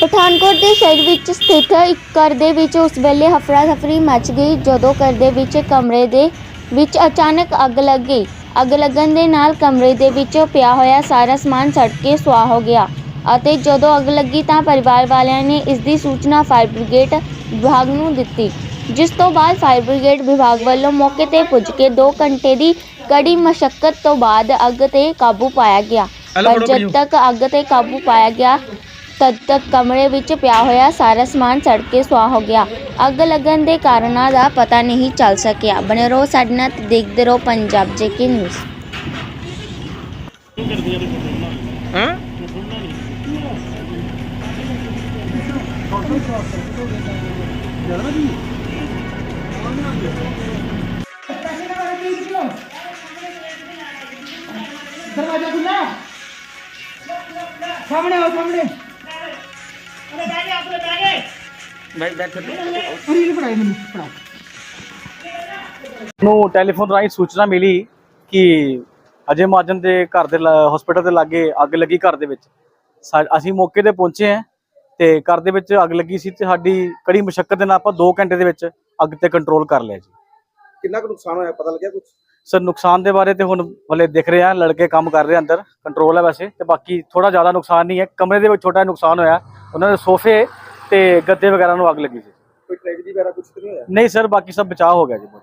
ਪਠਾਨਕੋਟ ਦੇ ਸ਼ਹਿਰ ਵਿੱਚ ਸਥਿਤ ਇੱਕ ਘਰ ਦੇ ਵਿੱਚ ਉਸ ਵੇਲੇ ਹਫੜਾ ਦਫੜੀ ਮਚ ਗਈ ਜਦੋਂ ਘਰ ਦੇ ਵਿੱਚ ਕਮਰੇ ਦੇ ਵਿੱਚ ਅਚਾਨਕ ਅੱਗ ਲੱਗ ਗਈ। ਅੱਗ ਲੱਗਣ ਦੇ ਨਾਲ ਕਮਰੇ ਦੇ ਵਿੱਚ ਪਿਆ ਹੋਇਆ ਸਾਰਾ ਸਮਾਨ ਸੜ ਕੇ ਸੁਆਹ ਹੋ ਗਿਆ ਅਤੇ ਜਦੋਂ ਅੱਗ ਲੱਗੀ ਤਾਂ ਪਰਿਵਾਰ ਵਾਲਿਆਂ ਨੇ ਇਸ ਦੀ ਸੂਚਨਾ ਫਾਇਰ ਬ੍ਰਿਗੇਡ ਵਿਭਾਗ ਨੂੰ ਦਿੱਤੀ ਜਿਸ ਤੋਂ ਬਾਅਦ ਫਾਇਰ ਬ੍ਰਿਗੇਡ ਵਿਭਾਗ ਵੱਲੋਂ ਮੌਕੇ ਤੇ ਪੁੱਜ ਕੇ 2 ਘੰਟੇ ਦੀ ਕੜੀ ਮਸ਼ੱਕਤ ਤੋਂ ਬਾਅਦ ਅੱਗ ਤੇ ਕਾਬੂ ਪਾਇਆ ਗਿਆ। ਪਰ ਜਦ ਤੱਕ ਅੱਗ ਤੇ ਕਾਬੂ ਪਾਇਆ ਗਿਆ ਤਦ ਤੱਕ ਕਮਰੇ ਵਿੱਚ ਪਿਆ ਹੋਇਆ ਸਾਰਾ ਸਮਾਨ ਸੜ ਕੇ ਸੁਆਹ ਹੋ ਗਿਆ। ਅੱਗ ਲੱਗਣ ਦੇ ਕਾਰਨਾਂ ਦਾ ਪਤਾ ਨਹੀਂ ਚੱਲ ਸਕਿਆ। ਬਣੇ ਰਹੋ ਸਾਡੇ ਨਾਲ ਤੇ ਦੇਖਦੇ ਰਹੋ ਪੰਜਾਬ ਜੇਕੇ ਨਿਊਜ਼। ਹਾਂ? ਟੈਲੀਫੋਨ ਰਾਹੀਂ ਸੂਚਨਾ ਮਿਲੀ ਕਿ ਅਜੇ ਮਾਜਨ ਦੇ ਘਰ ਦੇ ਹਸਪੀਟਲ ਦੇ ਲਾਗੇ ਅੱਗ ਲੱਗੀ ਘਰ ਦੇ ਵਿੱਚ। ਅਸੀਂ ਮੌਕੇ ਤੇ ਪਹੁੰਚੇ ਹਾਂ ਤੇ ਘਰ ਦੇ ਵਿੱਚ ਅੱਗ ਲੱਗੀ ਸੀ ਤੇ ਸਾਡੀ ਕੜੀ ਮੁਸ਼ਕਲ ਦੇ ਨਾਲ ਆਪਾਂ 2 ਘੰਟੇ ਦੇ ਵਿੱਚ ਅੱਗ ਤੇ ਕੰਟਰੋਲ ਕਰ ਲਿਆ ਜੀ। ਕਿੰਨਾ ਕੁ ਨੁਕਸਾਨ ਹੋਇਆ ਪਤਾ ਲੱਗਿਆ ਕੁਝ ਸਰ ਨੁਕਸਾਨ ਦੇ ਬਾਰੇ ਤੇ ਹੁਣ ਹਲੇ ਦਿਖ ਰਿਹਾ ਲੜਕੇ ਕੰਮ ਕਰ ਰਹੇ ਅੰਦਰ ਕੰਟਰੋਲ ਹੈ ਵੈਸੇ ਤੇ ਬਾਕੀ ਥੋੜਾ ਜ਼ਿਆਦਾ ਨੁਕਸਾਨ ਨਹੀਂ ਹੈ। ਕਮਰੇ ਦੇ ਵਿੱਚ ਛੋਟਾ ਨੁਕਸਾਨ ਹੋਇਆ ਉਹਨਾਂ ਦੇ ਸੋਫੇ ਤੇ ਗੱਦੇ ਵਗੈਰਾ ਨੂੰ ਅੱਗ ਲੱਗੀ ਸੀ। ਕੋਈ ਟ੍ਰੈਜਡੀ ਵਗੈਰਾ ਕੁਝ ਨਹੀਂ ਹੋਇਆ? ਨਹੀਂ ਸਰ ਬਾਕੀ ਸਭ ਬਚਾਅ ਹੋ ਗਿਆ ਜੀ ਬਹੁਤ